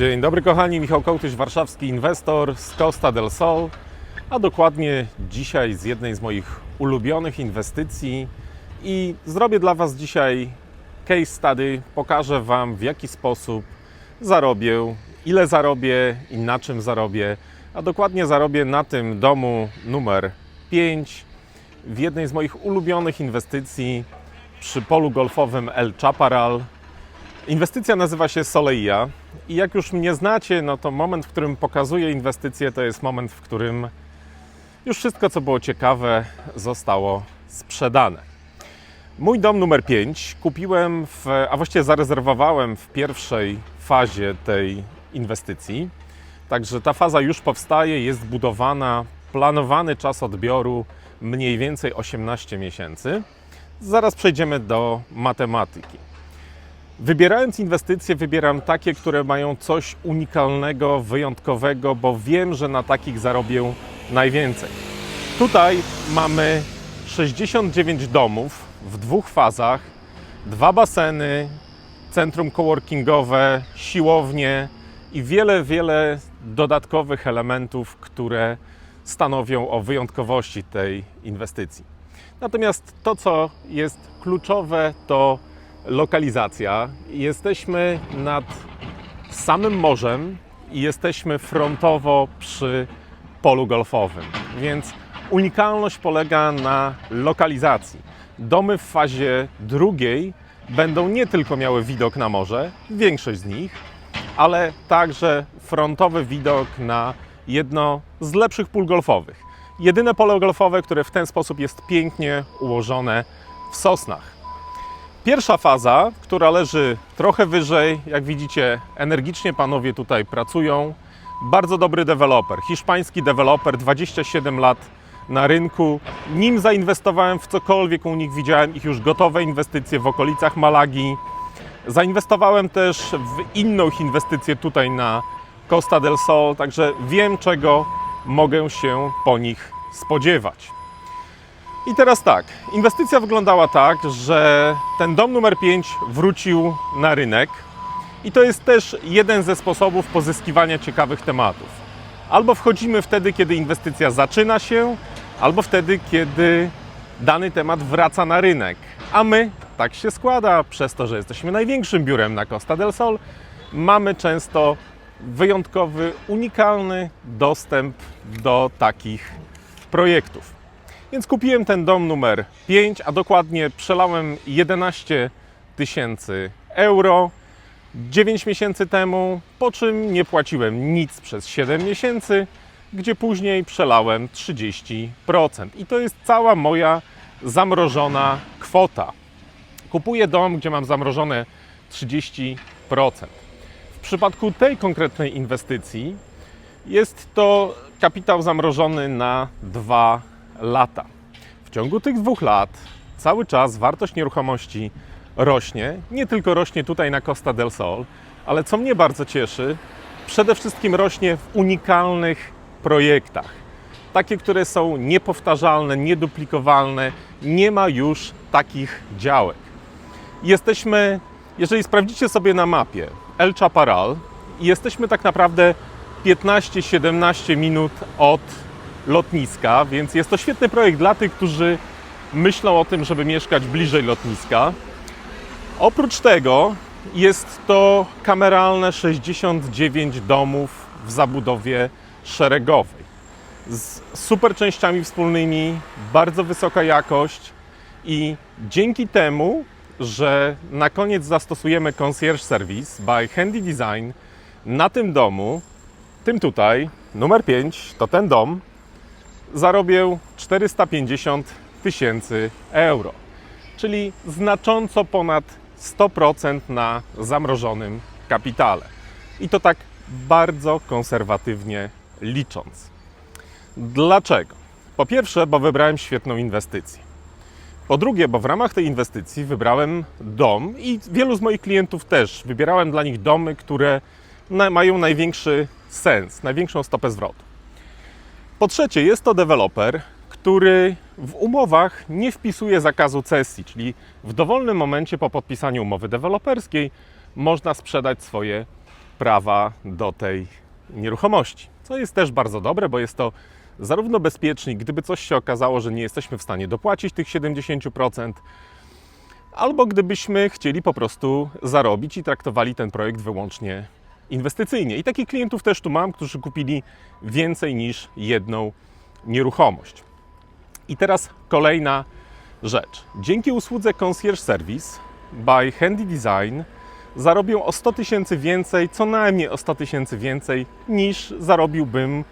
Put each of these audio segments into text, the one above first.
Dzień dobry kochani, Michał Kołtyś, warszawski inwestor z Costa del Sol, a dokładnie dzisiaj z jednej z moich ulubionych inwestycji. I zrobię dla Was dzisiaj case study, pokażę Wam w jaki sposób zarobię, ile zarobię i na czym zarobię, a dokładnie zarobię na tym domu numer 5 w jednej z moich ulubionych inwestycji przy polu golfowym El Chaparral. Inwestycja nazywa się Soleia i jak już mnie znacie, no to moment, w którym pokazuję inwestycję, to jest moment, w którym już wszystko, co było ciekawe, zostało sprzedane. Mój dom numer 5 kupiłem, w, a właściwie zarezerwowałem w pierwszej fazie tej inwestycji. Także ta faza już powstaje, jest budowana, planowany czas odbioru mniej więcej 18 miesięcy. Zaraz przejdziemy do matematyki. Wybierając inwestycje, wybieram takie, które mają coś unikalnego, wyjątkowego, bo wiem, że na takich zarobię najwięcej. Tutaj mamy 69 domów w dwóch fazach, dwa baseny, centrum coworkingowe, siłownie i wiele, wiele dodatkowych elementów, które stanowią o wyjątkowości tej inwestycji. Natomiast to, co jest kluczowe, to lokalizacja. Jesteśmy nad samym morzem i jesteśmy frontowo przy polu golfowym, więc unikalność polega na lokalizacji. Domy w fazie drugiej będą nie tylko miały widok na morze, większość z nich, ale także frontowy widok na jedno z lepszych pól golfowych. Jedyne pole golfowe, które w ten sposób jest pięknie ułożone w sosnach. Pierwsza faza, która leży trochę wyżej, jak widzicie, energicznie panowie tutaj pracują. Bardzo dobry deweloper, hiszpański deweloper, 27 lat na rynku. Nim zainwestowałem w cokolwiek u nich, widziałem ich już gotowe inwestycje w okolicach Malagi. Zainwestowałem też w inną ich inwestycję tutaj na Costa del Sol, także wiem, czego mogę się po nich spodziewać. I teraz tak, inwestycja wyglądała tak, że ten dom numer 5 wrócił na rynek i to jest też jeden ze sposobów pozyskiwania ciekawych tematów. Albo wchodzimy wtedy, kiedy inwestycja zaczyna się, albo wtedy, kiedy dany temat wraca na rynek. A my, tak się składa, przez to, że jesteśmy największym biurem na Costa del Sol, mamy często wyjątkowy, unikalny dostęp do takich projektów. Więc kupiłem ten dom numer 5, a dokładnie przelałem 11 tysięcy euro 9 miesięcy temu, po czym nie płaciłem nic przez 7 miesięcy, gdzie później przelałem 30%. I to jest cała moja zamrożona kwota. Kupuję dom, gdzie mam zamrożone 30%. W przypadku tej konkretnej inwestycji jest to kapitał zamrożony na 2 lata. W ciągu tych dwóch lat cały czas wartość nieruchomości rośnie. Nie tylko rośnie tutaj na Costa del Sol, ale co mnie bardzo cieszy, przede wszystkim rośnie w unikalnych projektach. Takie, które są niepowtarzalne, nieduplikowalne, nie ma już takich działek. Jesteśmy, jeżeli sprawdzicie sobie na mapie El Chaparral, jesteśmy tak naprawdę 15-17 minut od lotniska, więc jest to świetny projekt dla tych, którzy myślą o tym, żeby mieszkać bliżej lotniska. Oprócz tego jest to kameralne 69 domów w zabudowie szeregowej z super częściami wspólnymi, bardzo wysoka jakość i dzięki temu, że na koniec zastosujemy concierge service by Handy Design na tym domu, tym tutaj, numer 5, to ten dom, zarobię 450 tysięcy euro, czyli znacząco ponad 100% na zamrożonym kapitale. I to tak bardzo konserwatywnie licząc. Dlaczego? Po pierwsze, bo wybrałem świetną inwestycję. Po drugie, bo w ramach tej inwestycji wybrałem dom i wielu z moich klientów też wybierałem dla nich domy, które mają największy sens, największą stopę zwrotu. Po trzecie, jest to deweloper, który w umowach nie wpisuje zakazu cesji, czyli w dowolnym momencie po podpisaniu umowy deweloperskiej można sprzedać swoje prawa do tej nieruchomości. Co jest też bardzo dobre, bo jest to zarówno bezpiecznik, gdyby coś się okazało, że nie jesteśmy w stanie dopłacić tych 70%, albo gdybyśmy chcieli po prostu zarobić i traktowali ten projekt wyłącznie inwestycyjnie. I takich klientów też tu mam, którzy kupili więcej niż jedną nieruchomość. I teraz kolejna rzecz. Dzięki usłudze Concierge Service by Handy Design zarobią o 100 tysięcy więcej, co najmniej o 100 tysięcy więcej niż zarobiłbym,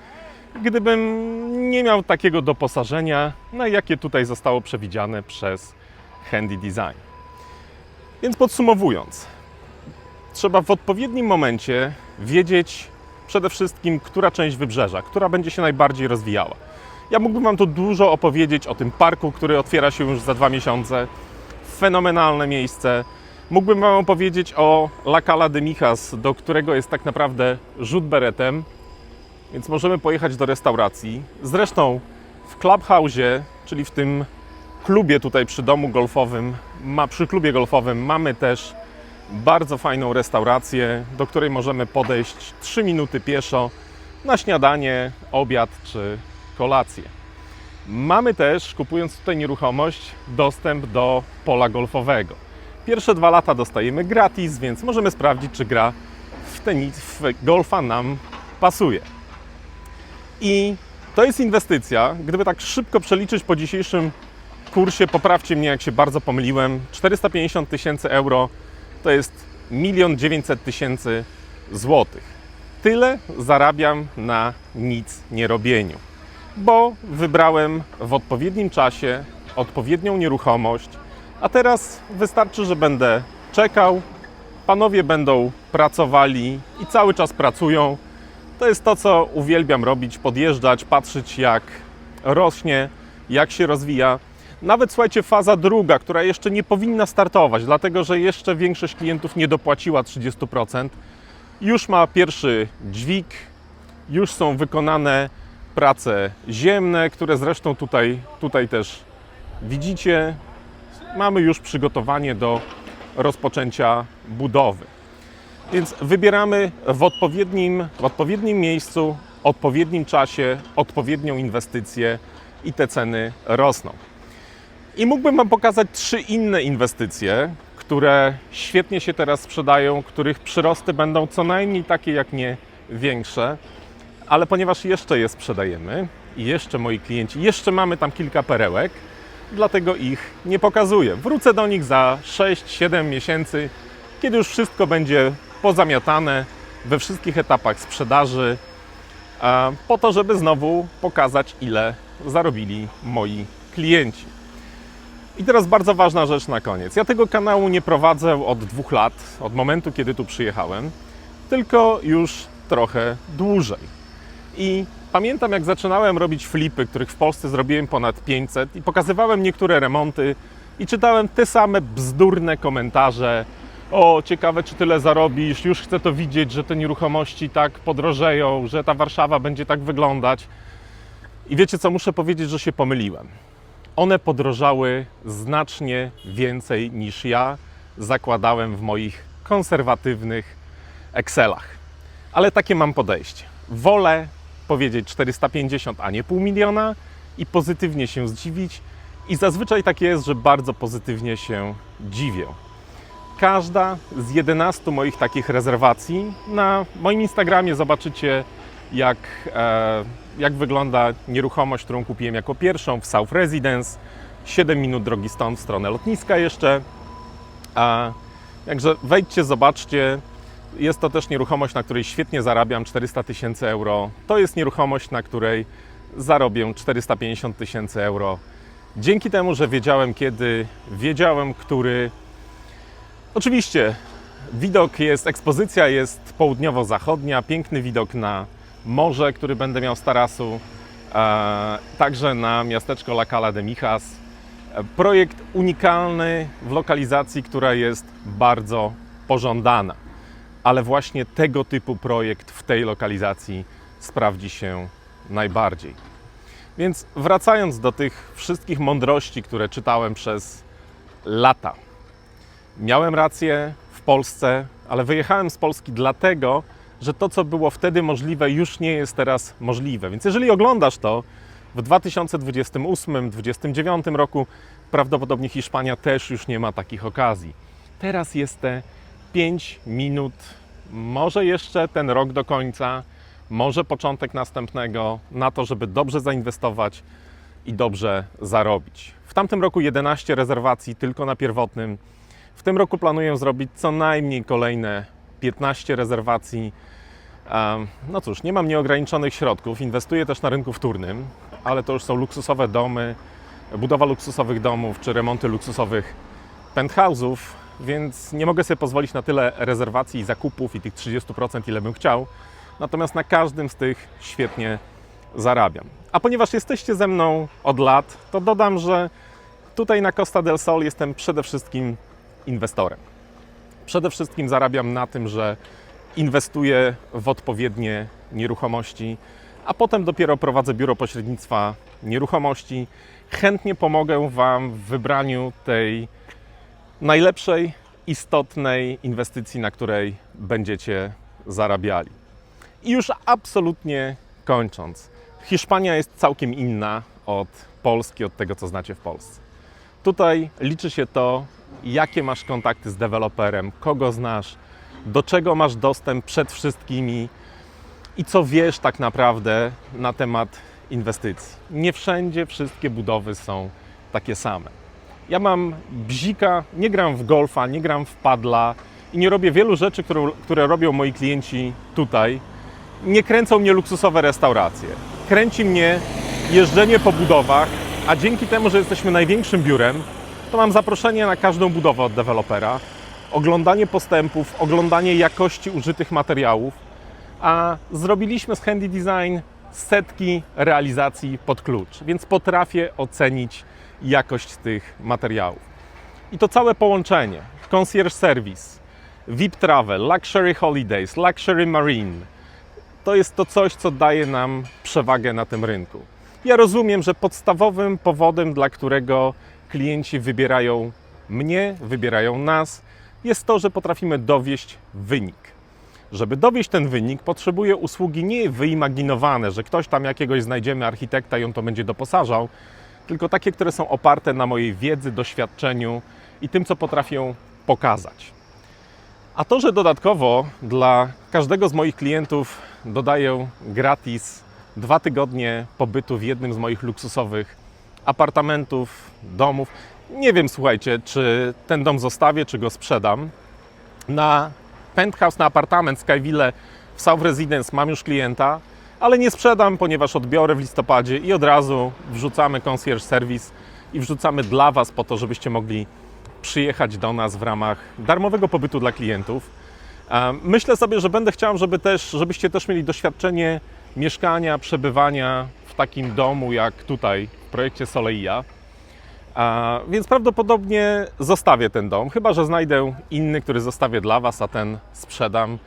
gdybym nie miał takiego doposażenia, na jakie tutaj zostało przewidziane przez Handy Design. Więc podsumowując, trzeba w odpowiednim momencie wiedzieć przede wszystkim, która część wybrzeża, która będzie się najbardziej rozwijała. Ja mógłbym Wam tu dużo opowiedzieć o tym parku, który otwiera się już za dwa miesiące. Fenomenalne miejsce. Mógłbym Wam opowiedzieć o La Cala de Mijas, do którego jest tak naprawdę rzut beretem, więc możemy pojechać do restauracji. Zresztą w Clubhouse'ie, czyli w tym klubie tutaj przy domu golfowym, ma, przy klubie golfowym mamy też bardzo fajną restaurację, do której możemy podejść 3 minuty pieszo na śniadanie, obiad czy kolację. Mamy też, kupując tutaj nieruchomość, dostęp do pola golfowego. Pierwsze dwa lata dostajemy gratis, więc możemy sprawdzić, czy gra w, tenis, w golfa nam pasuje. I to jest inwestycja, gdyby tak szybko przeliczyć po dzisiejszym kursie, poprawcie mnie, jak się bardzo pomyliłem, 450 tysięcy euro to jest 1 900 tysięcy złotych. Tyle zarabiam na nic nie robieniu, bo wybrałem w odpowiednim czasie odpowiednią nieruchomość, a teraz wystarczy, że będę czekał, panowie będą pracowali i cały czas pracują. To jest to, co uwielbiam robić, podjeżdżać, patrzeć jak rośnie, jak się rozwija. Nawet słuchajcie, faza druga, która jeszcze nie powinna startować, dlatego że jeszcze większość klientów nie dopłaciła 30%, już ma pierwszy dźwig, już są wykonane prace ziemne, które zresztą tutaj, tutaj też widzicie. Mamy już przygotowanie do rozpoczęcia budowy. Więc wybieramy w odpowiednim, w odpowiednim miejscu, odpowiednim czasie, odpowiednią inwestycję i te ceny rosną. I mógłbym Wam pokazać trzy inne inwestycje, które świetnie się teraz sprzedają, których przyrosty będą co najmniej takie, jak nie większe, ale ponieważ jeszcze je sprzedajemy i jeszcze moi klienci, jeszcze mamy tam kilka perełek, dlatego ich nie pokazuję. Wrócę do nich za 6-7 miesięcy, kiedy już wszystko będzie pozamiatane we wszystkich etapach sprzedaży, po to, żeby znowu pokazać, ile zarobili moi klienci. I teraz bardzo ważna rzecz na koniec. Ja tego kanału nie prowadzę od dwóch lat, od momentu, kiedy tu przyjechałem, tylko już trochę dłużej. I pamiętam, jak zaczynałem robić flipy, których w Polsce zrobiłem ponad 500, i pokazywałem niektóre remonty, i czytałem te same bzdurne komentarze. O, ciekawe, czy tyle zarobisz, już chcę to widzieć, że te nieruchomości tak podrożeją, że ta Warszawa będzie tak wyglądać. I wiecie co, muszę powiedzieć, że się pomyliłem one podrożały znacznie więcej niż ja zakładałem w moich konserwatywnych Excelach. Ale takie mam podejście. Wolę powiedzieć 450, a nie pół miliona i pozytywnie się zdziwić. I zazwyczaj tak jest, że bardzo pozytywnie się dziwię. Każda z 11 moich takich rezerwacji na moim Instagramie zobaczycie, jak e, jak wygląda nieruchomość, którą kupiłem jako pierwszą w South Residence. 7 minut drogi stąd w stronę lotniska jeszcze. A, także wejdźcie, zobaczcie. Jest to też nieruchomość, na której świetnie zarabiam 400 tysięcy euro. To jest nieruchomość, na której zarobię 450 tysięcy euro. Dzięki temu, że wiedziałem kiedy, wiedziałem który. Oczywiście widok jest, ekspozycja jest południowo-zachodnia, piękny widok na morze, który będę miał z tarasu, e, także na miasteczko La Cala de Mijas. Projekt unikalny w lokalizacji, która jest bardzo pożądana, ale właśnie tego typu projekt w tej lokalizacji sprawdzi się najbardziej. Więc wracając do tych wszystkich mądrości, które czytałem przez lata, miałem rację w Polsce, ale wyjechałem z Polski dlatego, że to, co było wtedy możliwe, już nie jest teraz możliwe. Więc jeżeli oglądasz to w 2028-2029 roku, prawdopodobnie Hiszpania też już nie ma takich okazji. Teraz jest te 5 minut, może jeszcze ten rok do końca, może początek następnego, na to, żeby dobrze zainwestować i dobrze zarobić. W tamtym roku 11 rezerwacji tylko na pierwotnym. W tym roku planuję zrobić co najmniej kolejne 15 rezerwacji. No cóż, nie mam nieograniczonych środków. Inwestuję też na rynku wtórnym, ale to już są luksusowe domy, budowa luksusowych domów czy remonty luksusowych penthouse'ów, więc nie mogę sobie pozwolić na tyle rezerwacji i zakupów i tych 30%, ile bym chciał. Natomiast na każdym z tych świetnie zarabiam. A ponieważ jesteście ze mną od lat, to dodam, że tutaj na Costa del Sol jestem przede wszystkim inwestorem. Przede wszystkim zarabiam na tym, że inwestuję w odpowiednie nieruchomości, a potem dopiero prowadzę biuro pośrednictwa nieruchomości. Chętnie pomogę Wam w wybraniu tej najlepszej, istotnej inwestycji, na której będziecie zarabiali. I już absolutnie kończąc, Hiszpania jest całkiem inna od Polski, od tego, co znacie w Polsce. Tutaj liczy się to, jakie masz kontakty z deweloperem, kogo znasz, do czego masz dostęp przed wszystkimi i co wiesz tak naprawdę na temat inwestycji. Nie wszędzie wszystkie budowy są takie same. Ja mam bzika, nie gram w golfa, nie gram w padla i nie robię wielu rzeczy, które, które robią moi klienci tutaj. Nie kręcą mnie luksusowe restauracje. Kręci mnie jeżdżenie po budowach, a dzięki temu, że jesteśmy największym biurem, to mam zaproszenie na każdą budowę od dewelopera, oglądanie postępów, oglądanie jakości użytych materiałów, a zrobiliśmy z Handy Design setki realizacji pod klucz, więc potrafię ocenić jakość tych materiałów. I to całe połączenie, concierge service, VIP travel, luxury holidays, luxury marine, to jest to coś, co daje nam przewagę na tym rynku. Ja rozumiem, że podstawowym powodem, dla którego klienci wybierają mnie, wybierają nas, jest to, że potrafimy dowieść wynik. Żeby dowieść ten wynik, potrzebuję usługi nie wyimaginowane, że ktoś tam jakiegoś znajdziemy architekta i on to będzie doposażał, tylko takie, które są oparte na mojej wiedzy, doświadczeniu i tym, co potrafię pokazać. A to, że dodatkowo dla każdego z moich klientów dodaję gratis dwa tygodnie pobytu w jednym z moich luksusowych apartamentów, domów. Nie wiem, słuchajcie, czy ten dom zostawię, czy go sprzedam. Na penthouse, na apartament Skyville w South Residence mam już klienta, ale nie sprzedam, ponieważ odbiorę w listopadzie i od razu wrzucamy concierge service i wrzucamy dla Was po to, żebyście mogli przyjechać do nas w ramach darmowego pobytu dla klientów. Myślę sobie, że będę chciał, żeby też, żebyście też mieli doświadczenie mieszkania, przebywania w takim domu jak tutaj w projekcie Soleia. A, więc prawdopodobnie zostawię ten dom, chyba że znajdę inny, który zostawię dla Was, a ten sprzedam.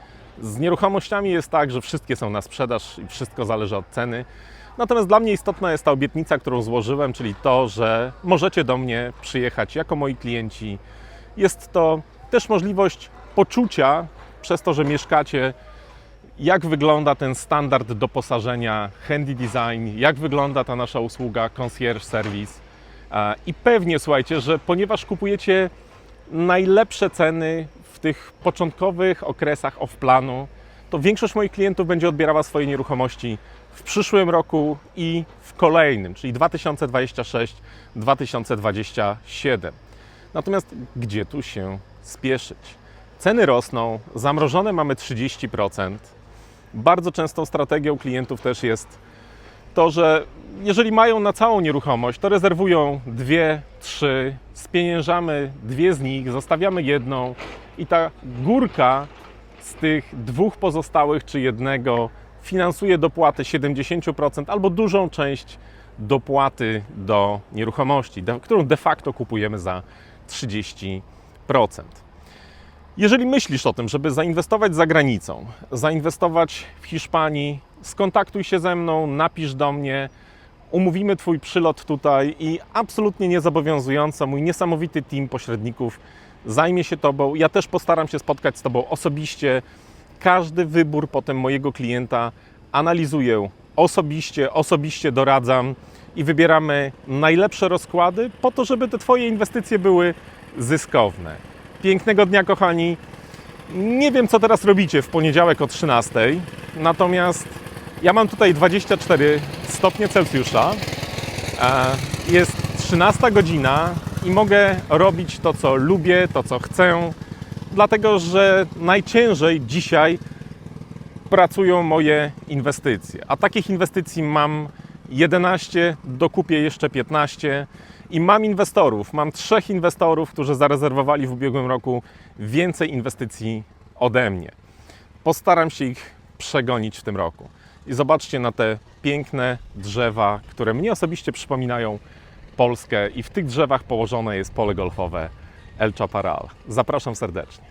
Z nieruchomościami jest tak, że wszystkie są na sprzedaż i wszystko zależy od ceny. Natomiast dla mnie istotna jest ta obietnica, którą złożyłem, czyli to, że możecie do mnie przyjechać jako moi klienci. Jest to też możliwość poczucia przez to, że mieszkacie, jak wygląda ten standard doposażenia Handy Design, jak wygląda ta nasza usługa Concierge Service. I pewnie słuchajcie, że ponieważ kupujecie najlepsze ceny w tych początkowych okresach off-planu, to większość moich klientów będzie odbierała swoje nieruchomości w przyszłym roku i w kolejnym, czyli 2026-2027. Natomiast gdzie tu się spieszyć? Ceny rosną, zamrożone mamy 30%. Bardzo częstą strategią klientów też jest to, że jeżeli mają na całą nieruchomość, to rezerwują dwie, trzy, spieniężamy dwie z nich, zostawiamy jedną i ta górka z tych dwóch pozostałych czy jednego finansuje dopłaty 70% albo dużą część dopłaty do nieruchomości, którą de facto kupujemy za 30%. Jeżeli myślisz o tym, żeby zainwestować za granicą, zainwestować w Hiszpanii, skontaktuj się ze mną, napisz do mnie, umówimy Twój przylot tutaj i absolutnie niezobowiązująco mój niesamowity team pośredników zajmie się Tobą. Ja też postaram się spotkać z Tobą osobiście każdy wybór potem mojego klienta analizuję osobiście, osobiście doradzam i wybieramy najlepsze rozkłady po to, żeby te Twoje inwestycje były zyskowne. Pięknego dnia, kochani. Nie wiem, co teraz robicie w poniedziałek o 13, natomiast ja mam tutaj 24 stopnie Celsjusza. E, Jest 13 godzina i mogę robić to, co lubię, to, co chcę, dlatego że najciężej dzisiaj pracują moje inwestycje. A takich inwestycji mam 11, dokupię jeszcze 15 i mam inwestorów. Mam trzech inwestorów, którzy zarezerwowali w ubiegłym roku więcej inwestycji ode mnie. Postaram się ich przegonić w tym roku. I zobaczcie na te piękne drzewa, które mnie osobiście przypominają Polskę i w tych drzewach położone jest pole golfowe El Chaparral. Zapraszam serdecznie.